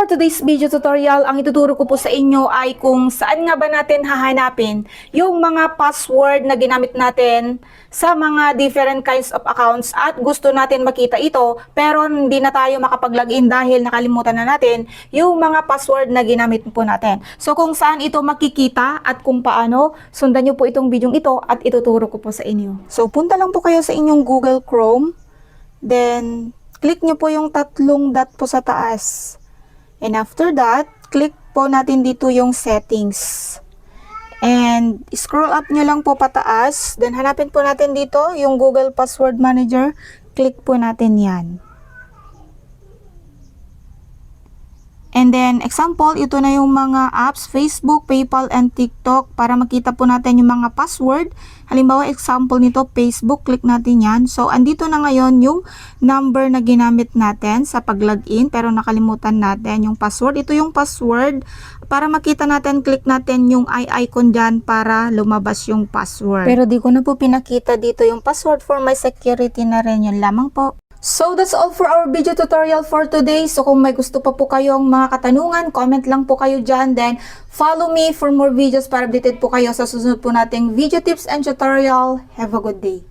for today's video tutorial, ang ituturo ko po sa inyo ay kung saan nga ba natin hahanapin yung mga password na ginamit natin sa mga different kinds of accounts at gusto natin makita ito pero hindi na tayo makapag-login dahil nakalimutan na natin yung mga password na ginamit po natin. So kung saan ito makikita at kung paano, sundan nyo po itong video ito at ituturo ko po sa inyo. So punta lang po kayo sa inyong Google Chrome, then click nyo po yung tatlong dot po sa taas. And after that, click po natin dito yung settings. And scroll up nyo lang po pataas. Then hanapin po natin dito yung Google Password Manager. Click po natin yan. And then, example, ito na yung mga apps, Facebook, PayPal, and TikTok para makita po natin yung mga password. Halimbawa, example nito, Facebook, click natin yan. So, andito na ngayon yung number na ginamit natin sa pag-login pero nakalimutan natin yung password. Ito yung password. Para makita natin, click natin yung i icon dyan para lumabas yung password. Pero di ko na po pinakita dito yung password for my security na rin. Yun lamang po. So that's all for our video tutorial for today. So kung may gusto pa po kayong mga katanungan, comment lang po kayo dyan. Then follow me for more videos para updated po kayo sa susunod po nating video tips and tutorial. Have a good day.